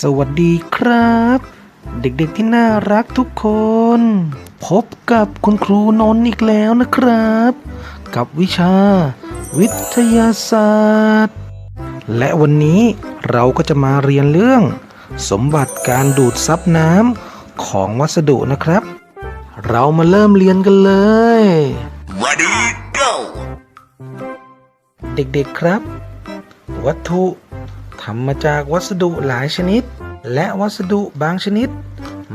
สวัสดีครับ เด็กๆที่น่ารักทุกคน พบกับคุณครูนนท์อีกแล้วนะครับ กับวิชา วิทยาศาสตร์ และวันนี้เราก็จะมาเรียนเรื่อง สมบัติการดูดซับน้ำของวัสดุนะครับ เรามาเริ่มเรียนกันเลย Ready, go! เด็กๆครับ วัตถุ ทำมาจากวัสดุหลายชนิด และวัสดุบางชนิด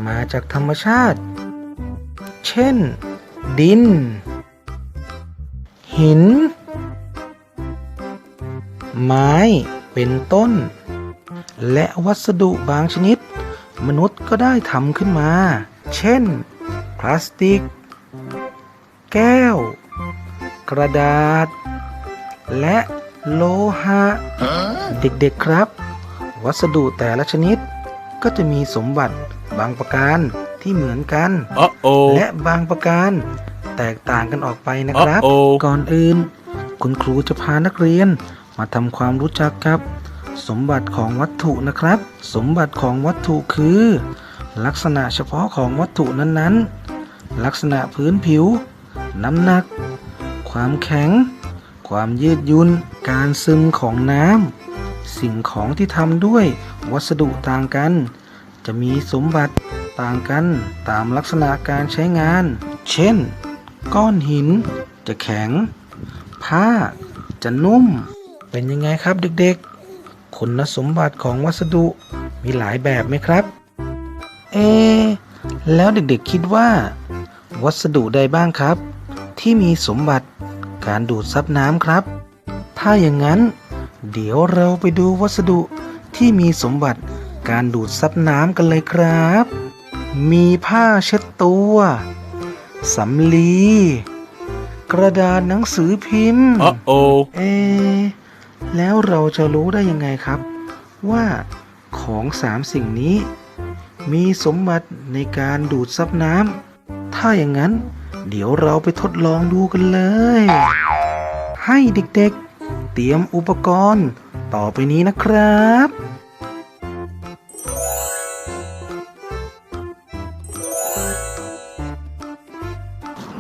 มาจากธรรมชาติ เช่น ดิน หิน ไม้เป็นต้น และวัสดุบางชนิด มนุษย์ก็ได้ทำขึ้นมา เช่น พลาสติก แก้ว กระดาษ และ โลหะ เด็กๆครับ วัสดุแต่ละชนิดก็จะมีสมบัติบางประการที่เหมือนกัน Uh-oh. และบางประการแตกต่างกันออกไปนะครับ Uh-oh ก่อนอื่น คุณครูจะพานักเรียนมาทำความรู้จักกับ สมบัติของวัตถุนะครับ สมบัติของวัตถุคือ ลักษณะเฉพาะของวัตถุนั้นๆ ลักษณะพื้นผิว น้ำหนัก ความแข็ง ความยืดยุ่น การซึมของน้ำ สิ่งของที่ทำด้วยวัสดุต่างกัน จะมีสมบัติต่างกันตามลักษณะการใช้งาน เช่น ก้อนหิน จะแข็ง ผ้า จะนุ่ม เป็นยังไงครับเด็กๆ คุณสมบัติของวัสดุมีหลายแบบไหมครับ เอ แล้วเด็กๆคิดว่า วัสดุใดบ้างครับ ที่มีสมบัติ การดูดซับน้ำครับ ถ้าอย่างนั้น เดี๋ยวเราไปดูวัสดุที่มีสมบัติการดูดซับน้ำกันเลยครับ มีผ้าเช็ดตัวสำลี กระดาษหนังสือพิมพ์ Uh-oh. เอะแล้วเราจะรู้ได้ยังไงครับ ว่าของสามสิ่งนี้ มีสมบัติในการดูดซับน้ำถ้าอย่างนั้น เดี๋ยวเราไปทดลองดูกันเลย ให้เด็กๆ เตรียมอุปกรณ์ ต่อไปนี้นะครับ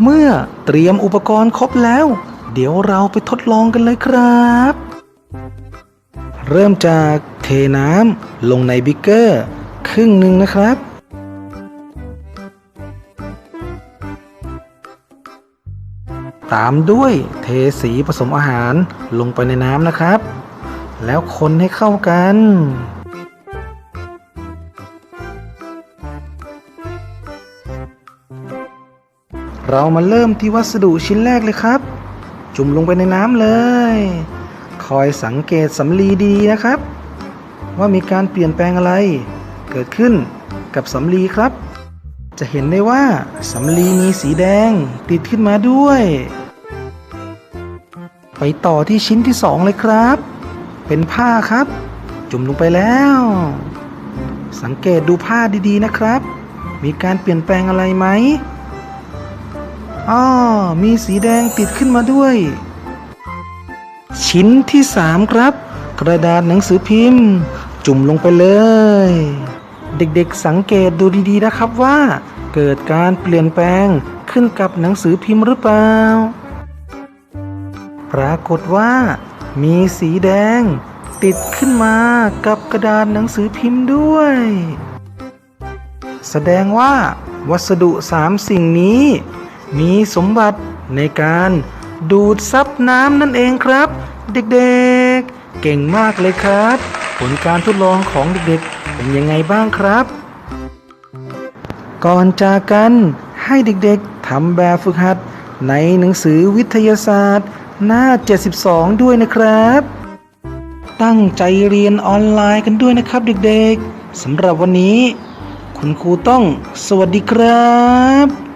เมื่อเตรียมอุปกรณ์ครบแล้ว เดี๋ยวเราไปทดลองกันเลยครับ เริ่มจากเทน้ำลงในบิกเกอร์ ครึ่งหนึ่งนะครับ ตามด้วยเทสีผสมอาหารลงไปในน้ำนะครับ แล้วคนให้เข้ากัน เรามาเริ่มที่วัสดุชิ้นแรกเลยครับ จุ่มลงไปในน้ำเลย คอยสังเกตสำลีดีนะครับ ว่ามีการเปลี่ยนแปลงอะไร เกิดขึ้นกับสำลีครับ จะเห็นได้ว่าสำลีมีสีแดงติดขึ้นมาด้วย ไปต่อที่ชิ้นที่สองเลยครับ เป็นผ้าครับ จุ่มลงไปแล้ว สังเกตดูผ้าดีๆนะครับ มีการเปลี่ยนแปลงอะไรไหมอ้อมีสีแดงติดขึ้นมาด้วย ชิ้นที่สามครับ กระดาษหนังสือพิมพ์ จุ่มลงไปเลย เด็กๆสังเกตดูดีๆนะครับว่า เกิดการเปลี่ยนแปลงขึ้นกับหนังสือพิมพ์หรือเปล่า ปรากฏว่า มีสีแดง ติดขึ้นมากับกระดาษหนังสือพิมพ์ด้วย แสดงว่า วัสดุสามสิ่งนี้ มีสมบัติในการดูดซับน้ำนั่นเองครับ เด็กๆ เก่งมากเลยครับ ผลการทดลองของเด็กๆ เป็นยังไงบ้างครับ ก่อนจากกันให้เด็กๆทำแบบฝึกหัด ในหนังสือวิทยาศาสตร์ หน้า 72 ด้วยนะครับ ตั้งใจเรียนออนไลน์กันด้วยนะครับเด็กๆสำหรับวันนี้ คุณครูต้องสวัสดีครับ